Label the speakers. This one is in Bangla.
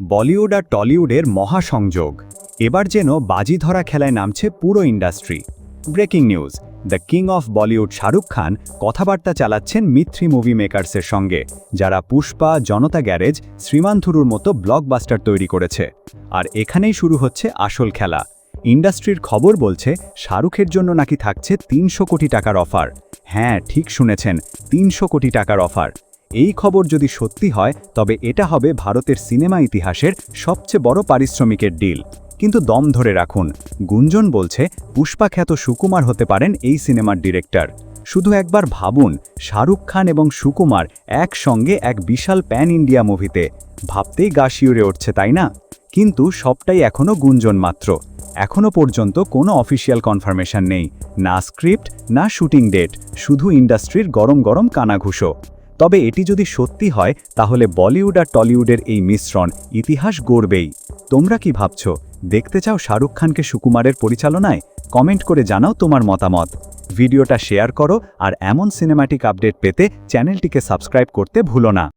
Speaker 1: বলিউড আর টলিউডের মহাসংযোগ। এবার যেন বাজি ধরা খেলায় নামছে পুরো industry. Breaking news, the king of Bollywood Shahrukh Khan কথাবার্তা চালাচ্ছেন মিথ্রি মুভি মেকার্সের সঙ্গে, যারা পুষ্পা, জনতা গ্যারেজ শ্রীমান্থুরুর মতো ব্লকবাস্টার তৈরি করেছে। আর এখানেই শুরু হচ্ছে আসল খেলা। ইন্ডাস্ট্রির খবর বলছে, শাহরুখের জন্য নাকি থাকছে তিনশো কোটি টাকার অফার। হ্যাঁ ঠিক শুনেছেন, তিনশো কোটি টাকার অফার। এই খবর যদি সত্যি হয়, তবে এটা হবে ভারতের সিনেমা ইতিহাসের সবচেয়ে বড় পারিশ্রমিকের ডিল। কিন্তু দম ধরে রাখুন, গুঞ্জন বলছে, পুষ্পাখ্যাত সুকুমার হতে পারেন এই সিনেমার ডিরেক্টর। শুধু একবার ভাবুন, শাহরুখ খান এবং সুকুমার একসঙ্গে এক বিশাল প্যান ইন্ডিয়া মুভিতে। ভাবতেই গা শিউরে উঠছে, তাই না? কিন্তু সবটাই এখনও গুঞ্জন মাত্র। এখনও পর্যন্ত কোনো অফিসিয়াল কনফার্মেশন নেই, না স্ক্রিপ্ট, না শুটিং ডেট, শুধু ইন্ডাস্ট্রির গরম গরম কানাঘুষো। তবে এটি যদি সত্যি হয়, তাহলে বলিউড আর টলিউডের এই মিশ্রণ ইতিহাস গড়বেই। তোমরা কি ভাবছ? দেখতে চাও শাহরুখ খানকে সুকুমারের পরিচালনায়? কমেন্ট করে জানাও তোমার মতামত। ভিডিওটা শেয়ার করো আর এমন সিনেমাটিক আপডেট পেতে চ্যানেলটিকে সাবস্ক্রাইব করতে ভুলো না।